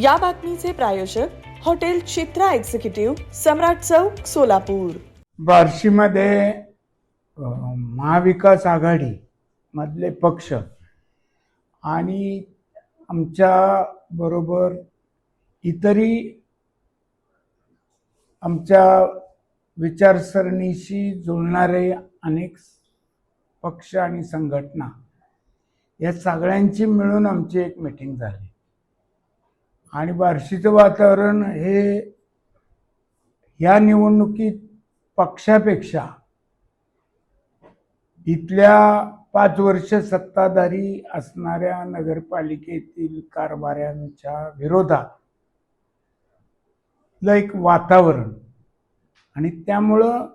या बातमीचे प्रायोजक हॉटेल चित्रा एक्झिक्युटिव्ह सम्राट चौक सोलापूर. बार्शीमध्ये महाविकास आघाडी मधले पक्ष आणि आमच्या बरोबर इतरही आमच्या विचारसरणीशी जुळणारे अनेक पक्ष आणि संघटना या सगळ्यांची मिळून आमची एक मीटिंग झाली. आणि बार्शीचं वातावरण हे या निवडणुकीत पक्षापेक्षा इथल्या पाच वर्ष सत्ताधारी असणाऱ्या नगरपालिकेतील कारभाऱ्यांच्या विरोधात एक वातावरण. आणि त्यामुळं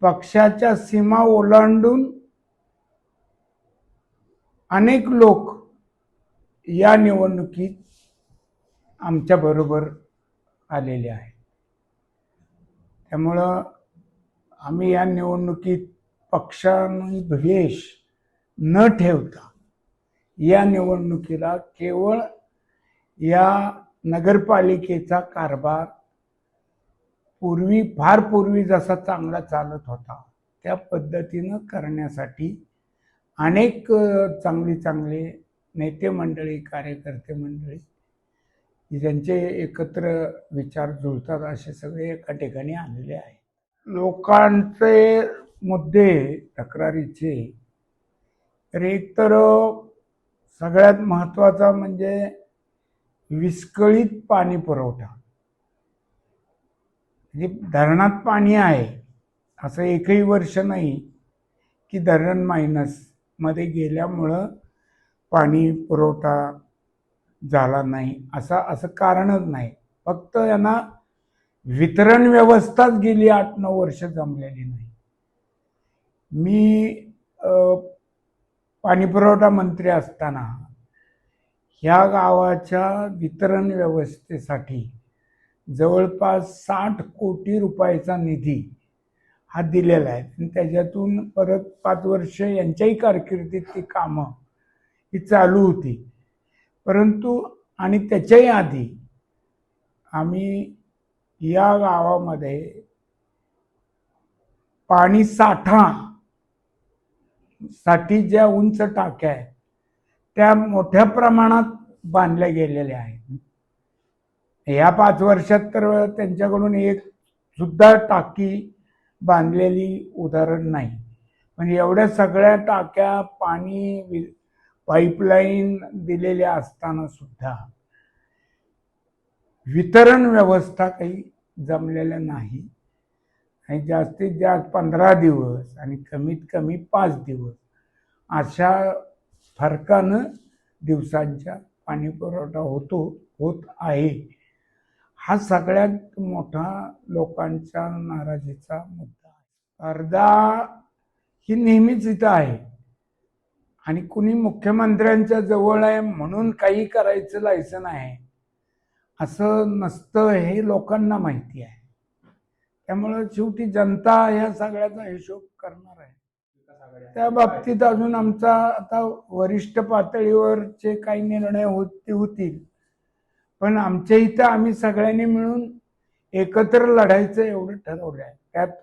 पक्षाच्या सीमा ओलांडून अनेक लोक या निवडणुकीत आमच्याबरोबर आलेले आहेत. त्यामुळं आम्ही या निवडणुकीत पक्षांनी द्वेष न ठेवता या निवडणुकीला केवळ या नगरपालिकेचा कारभार पूर्वी फार पूर्वी जसा चांगला चालत होता त्या पद्धतीनं करण्यासाठी अनेक अ, चांगली चांगले नेते मंडळी कार्यकर्ते मंडळी ज्यांचे एकत्र विचार जुळतात असे सगळे एका ठिकाणी आलेले आहेत. लोकांचे मुद्दे तक्रारीचे तर एक तर सगळ्यात महत्त्वाचा म्हणजे विस्कळीत पाणी पुरवठा. म्हणजे धरणात पाणी आहे असं एकही वर्ष नाही की धरण मायनसमध्ये गेल्यामुळं पाणी पुरवठा झाला नाही. असा असं कारणच नाही. फक्त यांना वितरण व्यवस्थाच गेली आठ नऊ वर्ष जमलेली नाही. मी पाणीपुरवठा मंत्री असताना ह्या गावाच्या वितरण व्यवस्थेसाठी जवळपास साठ कोटी रुपयाचा निधी हा दिलेला आहे. आणि त्याच्यातून परत पाच वर्ष यांच्याही कारकिर्दीत ती कामं ही चालू होती. परंतु आणि त्याच्याही आधी आम्ही या गावामध्ये पाणी साठा साठी ज्या उंच टाक्या आहेत त्या मोठ्या प्रमाणात बांधल्या गेलेल्या आहेत. या पाच वर्षात तर त्यांच्याकडून एक सुद्धा टाकी बांधलेली उदाहरण नाही. पण एवढ्या सगळ्या टाक्या पाणी वि- पाईपलाईन दिलेल्या असताना सुद्धा वितरण व्यवस्था काही जमलेल्या नाही. आणि जास्तीत जास्त पंधरा दिवस आणि कमीत कमी पाच दिवस अशा फरकानं दिवसांच्या पाणी पुरवठा होतो होत आहे. हा सगळ्यात मोठा लोकांच्या नाराजीचा मुद्दा आहे. अर्धा ही नेहमीच इथं आहे. आणि कुणी मुख्यमंत्र्यांच्या जवळ आहे म्हणून काही करायचं लायसन आहे असं नसतं हे लोकांना माहिती आहे. त्यामुळं शेवटी जनता ह्या सगळ्याचा हिशोब करणार आहे. त्या बाबतीत अजून आमचा आता वरिष्ठ पातळीवरचे काही निर्णय होते होतील. पण आमच्या इथं आम्ही सगळ्यांनी मिळून एकत्र लढायचं एवढं ठरवलं आहे त्यात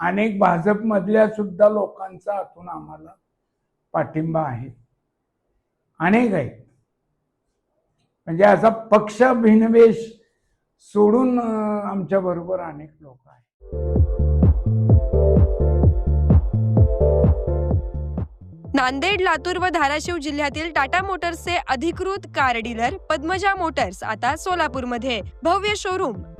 अनेक भाजपमधल्या सुद्धा लोकांचा आतून आम्हाला पाठिंबा आहे. अनेक आहेत. म्हणजे असा पक्ष भिनवेश सोडून आमच्या बरोबर अनेक लोक आहेत. नांदेड लातूर व धाराशिव जिल्ह्यातील टाटा मोटर्सचे अधिकृत कार डीलर पद्मजा मोटर्स आता सोलापूरमध्ये. भव्य शोरूम